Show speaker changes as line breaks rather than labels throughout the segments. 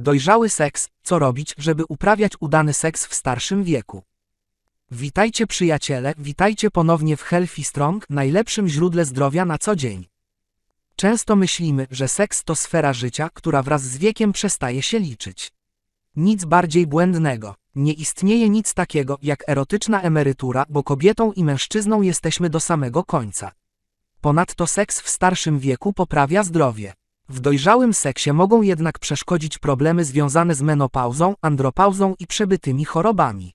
Dojrzały seks, co robić, żeby uprawiać udany seks w starszym wieku? Witajcie przyjaciele, witajcie ponownie w Healthy Strong, najlepszym źródle zdrowia na co dzień. Często myślimy, że seks to sfera życia, która wraz z wiekiem przestaje się liczyć. Nic bardziej błędnego. Nie istnieje nic takiego jak erotyczna emerytura, bo kobietą i mężczyzną jesteśmy do samego końca. Ponadto seks w starszym wieku poprawia zdrowie. W dojrzałym seksie mogą jednak przeszkodzić problemy związane z menopauzą, andropauzą i przebytymi chorobami.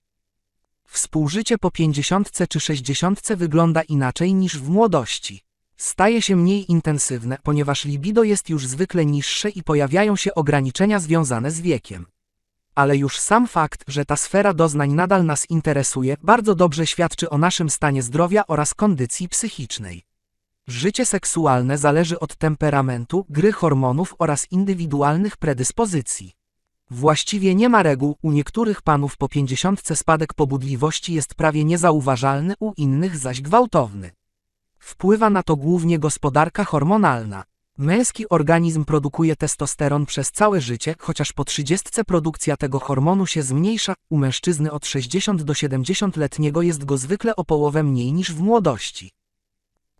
Współżycie po 50 czy 60 wygląda inaczej niż w młodości. Staje się mniej intensywne, ponieważ libido jest już zwykle niższe i pojawiają się ograniczenia związane z wiekiem. Ale już sam fakt, że ta sfera doznań nadal nas interesuje, bardzo dobrze świadczy o naszym stanie zdrowia oraz kondycji psychicznej. Życie seksualne zależy od temperamentu, gry hormonów oraz indywidualnych predyspozycji. Właściwie nie ma reguł, u niektórych panów po pięćdziesiątce spadek pobudliwości jest prawie niezauważalny, u innych zaś gwałtowny. Wpływa na to głównie gospodarka hormonalna. Męski organizm produkuje testosteron przez całe życie, chociaż po 30 produkcja tego hormonu się zmniejsza, u mężczyzny od 60 do 70-letniego jest go zwykle o połowę mniej niż w młodości.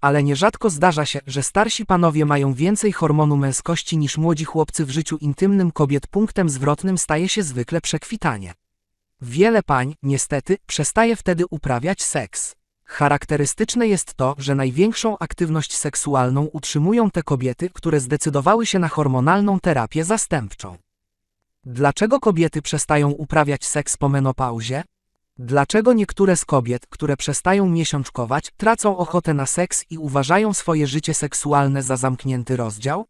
Ale nierzadko zdarza się, że starsi panowie mają więcej hormonu męskości niż młodzi chłopcy w życiu intymnym kobiet. Punktem zwrotnym staje się zwykle przekwitanie. Wiele pań, niestety, przestaje wtedy uprawiać seks. Charakterystyczne jest to, że największą aktywność seksualną utrzymują te kobiety, które zdecydowały się na hormonalną terapię zastępczą. Dlaczego kobiety przestają uprawiać seks po menopauzie? Dlaczego niektóre z kobiet, które przestają miesiączkować, tracą ochotę na seks i uważają swoje życie seksualne za zamknięty rozdział?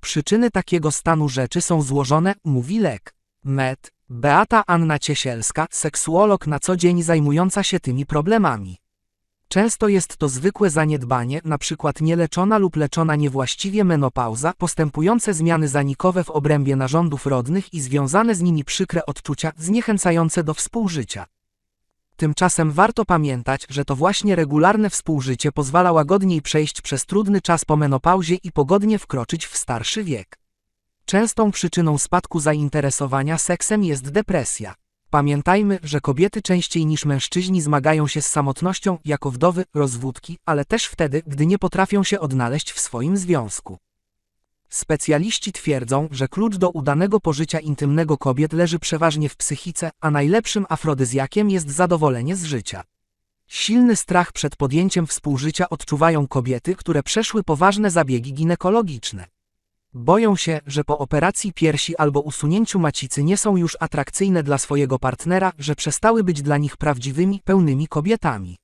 Przyczyny takiego stanu rzeczy są złożone, mówi lek. Med. Beata Anna Ciesielska, seksuolog na co dzień zajmująca się tymi problemami. Często jest to zwykłe zaniedbanie, np. nieleczona lub leczona niewłaściwie menopauza, postępujące zmiany zanikowe w obrębie narządów rodnych i związane z nimi przykre odczucia, zniechęcające do współżycia. Tymczasem warto pamiętać, że to właśnie regularne współżycie pozwala łagodniej przejść przez trudny czas po menopauzie i pogodnie wkroczyć w starszy wiek. Częstą przyczyną spadku zainteresowania seksem jest depresja. Pamiętajmy, że kobiety częściej niż mężczyźni zmagają się z samotnością jako wdowy, rozwódki, ale też wtedy, gdy nie potrafią się odnaleźć w swoim związku. Specjaliści twierdzą, że klucz do udanego pożycia intymnego kobiet leży przeważnie w psychice, a najlepszym afrodyzjakiem jest zadowolenie z życia. Silny strach przed podjęciem współżycia odczuwają kobiety, które przeszły poważne zabiegi ginekologiczne. Boją się, że po operacji piersi albo usunięciu macicy nie są już atrakcyjne dla swojego partnera, że przestały być dla nich prawdziwymi, pełnymi kobietami.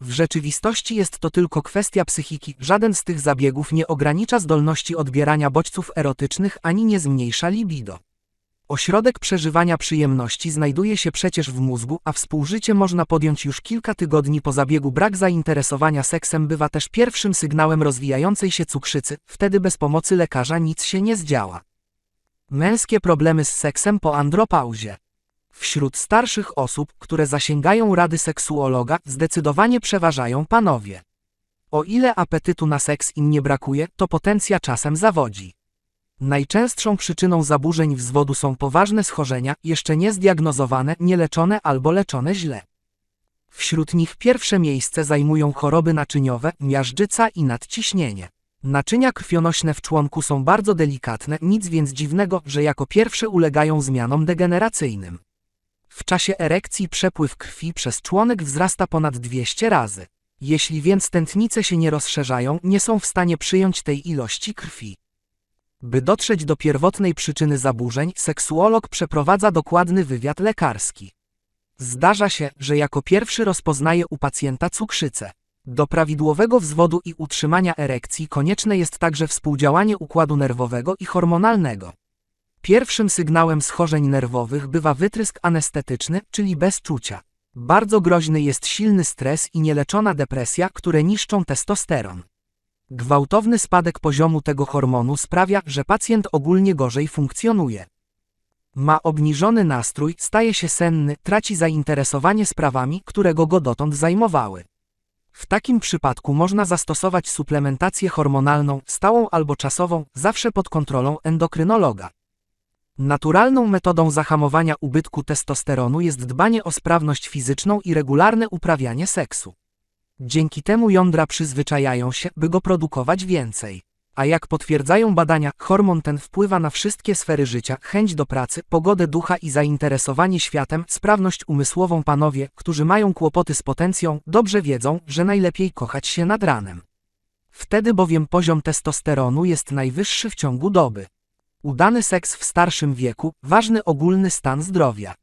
W rzeczywistości jest to tylko kwestia psychiki, żaden z tych zabiegów nie ogranicza zdolności odbierania bodźców erotycznych ani nie zmniejsza libido. Ośrodek przeżywania przyjemności znajduje się przecież w mózgu, a współżycie można podjąć już kilka tygodni po zabiegu. Brak zainteresowania seksem bywa też pierwszym sygnałem rozwijającej się cukrzycy, wtedy bez pomocy lekarza nic się nie zdziała. Męskie problemy z seksem po andropauzie. Wśród starszych osób, które zasięgają rady seksuologa, zdecydowanie przeważają panowie. O ile apetytu na seks im nie brakuje, to potencja czasem zawodzi. Najczęstszą przyczyną zaburzeń wzwodu są poważne schorzenia, jeszcze nie zdiagnozowane, nieleczone albo leczone źle. Wśród nich pierwsze miejsce zajmują choroby naczyniowe, miażdżyca i nadciśnienie. Naczynia krwionośne w członku są bardzo delikatne, nic więc dziwnego, że jako pierwsze ulegają zmianom degeneracyjnym. W czasie erekcji przepływ krwi przez członek wzrasta ponad 200 razy. Jeśli więc tętnice się nie rozszerzają, nie są w stanie przyjąć tej ilości krwi. By dotrzeć do pierwotnej przyczyny zaburzeń, seksuolog przeprowadza dokładny wywiad lekarski. Zdarza się, że jako pierwszy rozpoznaje u pacjenta cukrzycę. Do prawidłowego wzwodu i utrzymania erekcji konieczne jest także współdziałanie układu nerwowego i hormonalnego. Pierwszym sygnałem schorzeń nerwowych bywa wytrysk anestetyczny, czyli bezczucia. Bardzo groźny jest silny stres i nieleczona depresja, które niszczą testosteron. Gwałtowny spadek poziomu tego hormonu sprawia, że pacjent ogólnie gorzej funkcjonuje. Ma obniżony nastrój, staje się senny, traci zainteresowanie sprawami, które go dotąd zajmowały. W takim przypadku można zastosować suplementację hormonalną, stałą albo czasową, zawsze pod kontrolą endokrynologa. Naturalną metodą zahamowania ubytku testosteronu jest dbanie o sprawność fizyczną i regularne uprawianie seksu. Dzięki temu jądra przyzwyczajają się, by go produkować więcej. A jak potwierdzają badania, hormon ten wpływa na wszystkie sfery życia, chęć do pracy, pogodę ducha i zainteresowanie światem, sprawność umysłową panowie, którzy mają kłopoty z potencją, dobrze wiedzą, że najlepiej kochać się nad ranem. Wtedy bowiem poziom testosteronu jest najwyższy w ciągu doby. Udany seks w starszym wieku, ważny ogólny stan zdrowia.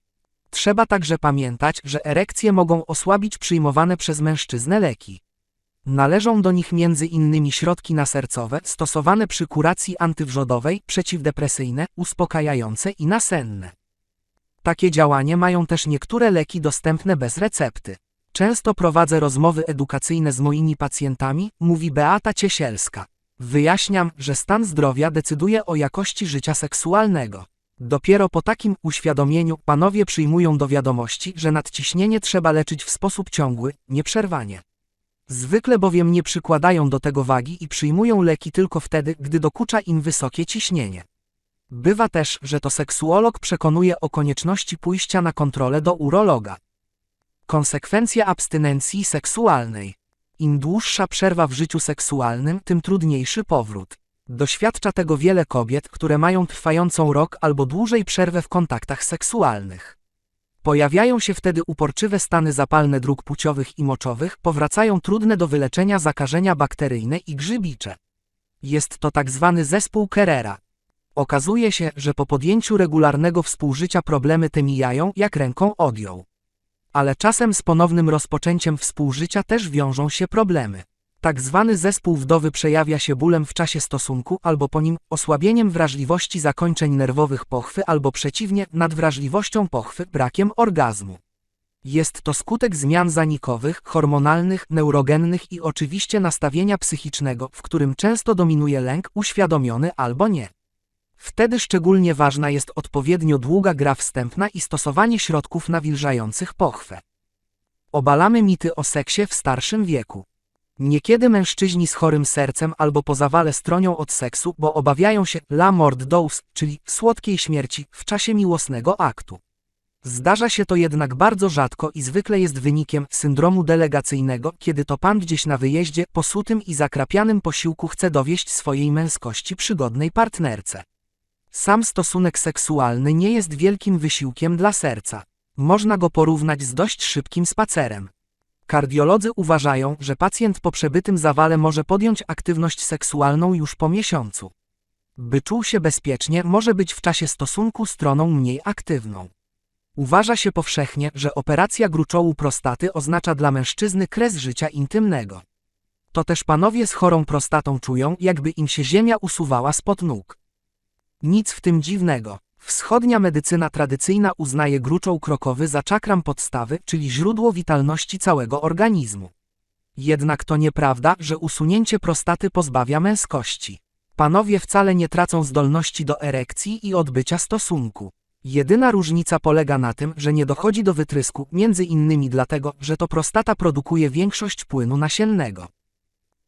Trzeba także pamiętać, że erekcje mogą osłabić przyjmowane przez mężczyznę leki. Należą do nich innymi środki nasercowe stosowane przy kuracji antywrzodowej, przeciwdepresyjne, uspokajające i nasenne. Takie działanie mają też niektóre leki dostępne bez recepty. Często prowadzę rozmowy edukacyjne z moimi pacjentami, mówi Beata Ciesielska. Wyjaśniam, że stan zdrowia decyduje o jakości życia seksualnego. Dopiero po takim uświadomieniu panowie przyjmują do wiadomości, że nadciśnienie trzeba leczyć w sposób ciągły, nieprzerwanie. Zwykle bowiem nie przykładają do tego wagi i przyjmują leki tylko wtedy, gdy dokucza im wysokie ciśnienie. Bywa też, że to seksuolog przekonuje o konieczności pójścia na kontrolę do urologa. Konsekwencja abstynencji seksualnej. Im dłuższa przerwa w życiu seksualnym, tym trudniejszy powrót. Doświadcza tego wiele kobiet, które mają trwającą rok albo dłużej przerwę w kontaktach seksualnych. Pojawiają się wtedy uporczywe stany zapalne dróg płciowych i moczowych, powracają trudne do wyleczenia zakażenia bakteryjne i grzybicze. Jest to tak zwany zespół Kerera. Okazuje się, że po podjęciu regularnego współżycia problemy te mijają, jak ręką odjął. Ale czasem z ponownym rozpoczęciem współżycia też wiążą się problemy. Tak zwany zespół wdowy przejawia się bólem w czasie stosunku albo po nim osłabieniem wrażliwości zakończeń nerwowych pochwy albo przeciwnie nadwrażliwością pochwy brakiem orgazmu. Jest to skutek zmian zanikowych, hormonalnych, neurogennych i oczywiście nastawienia psychicznego, w którym często dominuje lęk uświadomiony albo nie. Wtedy szczególnie ważna jest odpowiednio długa gra wstępna i stosowanie środków nawilżających pochwę. Obalamy mity o seksie w starszym wieku. Niekiedy mężczyźni z chorym sercem albo po zawale stronią od seksu, bo obawiają się la mort dose, czyli słodkiej śmierci, w czasie miłosnego aktu. Zdarza się to jednak bardzo rzadko i zwykle jest wynikiem syndromu delegacyjnego, kiedy to pan gdzieś na wyjeździe, po sutym i zakrapianym posiłku chce dowieść swojej męskości przygodnej partnerce. Sam stosunek seksualny nie jest wielkim wysiłkiem dla serca. Można go porównać z dość szybkim spacerem. Kardiolodzy uważają, że pacjent po przebytym zawale może podjąć aktywność seksualną już po miesiącu. By czuł się bezpiecznie, może być w czasie stosunku stroną mniej aktywną. Uważa się powszechnie, że operacja gruczołu prostaty oznacza dla mężczyzny kres życia intymnego. To też panowie z chorą prostatą czują, jakby im się ziemia usuwała spod nóg. Nic w tym dziwnego. Wschodnia medycyna tradycyjna uznaje gruczoł krokowy za czakram podstawy, czyli źródło witalności całego organizmu. Jednak to nieprawda, że usunięcie prostaty pozbawia męskości. Panowie wcale nie tracą zdolności do erekcji i odbycia stosunku. Jedyna różnica polega na tym, że nie dochodzi do wytrysku, między innymi dlatego, że to prostata produkuje większość płynu nasiennego.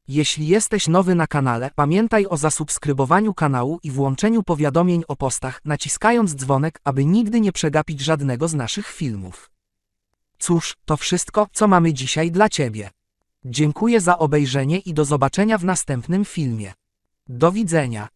Jeśli jesteś nowy na kanale, pamiętaj o zasubskrybowaniu kanału i włączeniu powiadomień o postach, naciskając dzwonek, aby nigdy nie przegapić żadnego z naszych filmów. Cóż, to wszystko, co mamy dzisiaj dla Ciebie. Dziękuję za obejrzenie i do zobaczenia w następnym filmie. Do widzenia.